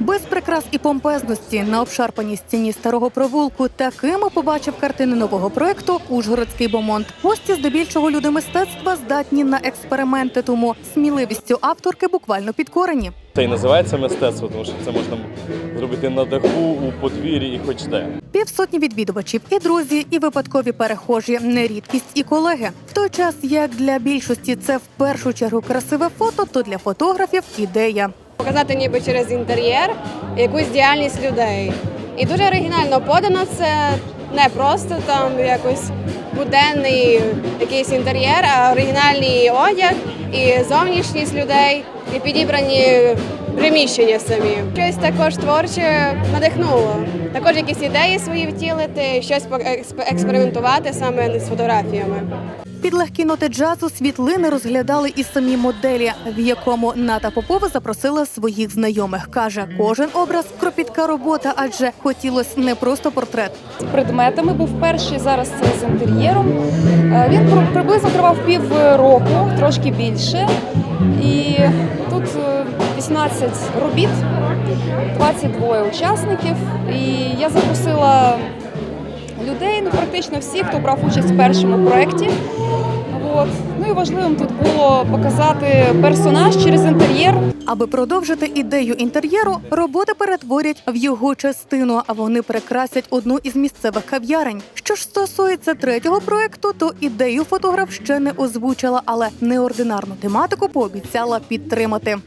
Без прикрас і помпезності на обшарпаній стіні старого провулку такими побачив картини нового проекту Ужгородський бомонд. Гості здебільшого люди мистецтва здатні на експерименти, тому сміливістю авторки буквально підкорені. Це і називається мистецтво, тому що це можна зробити на даху, у подвір'ї і хоч де. Півсотні відвідувачів і друзі, і випадкові перехожі не рідкість і колеги. В той час, як для більшості це в першу чергу красиве фото, то для фотографів ідея. Показати ніби через інтер'єр якусь діяльність людей. І дуже оригінально подано це не просто там якось буденний якийсь інтер'єр, а оригінальний одяг і зовнішність людей, і підібрані приміщення самі. Щось також творче надихнуло. Також якісь ідеї свої втілити, щось експериментувати саме з фотографіями. Під легкі ноти джазу світлини розглядали і самі моделі, в якому Ната Попова запросила своїх знайомих. каже, кожен образ кропітка робота, адже хотілося не просто портрет. з предметами. Був перший зараз це з інтер'єром. Е, Він при- приблизно тривав пів року, трошки більше. І тут е, 18 робіт, 22 учасників. І я запросила людей, ну практично всіх, хто брав участь в першому проєкті. От. Ну і важливим тут було показати персонаж через інтер'єр. Аби продовжити ідею інтер'єру, роботи перетворять в його частину, а вони прикрасять одну із місцевих кав'ярень. Що ж стосується третього проекту, то ідею фотограф ще не озвучила, але неординарну тематику пообіцяла підтримати.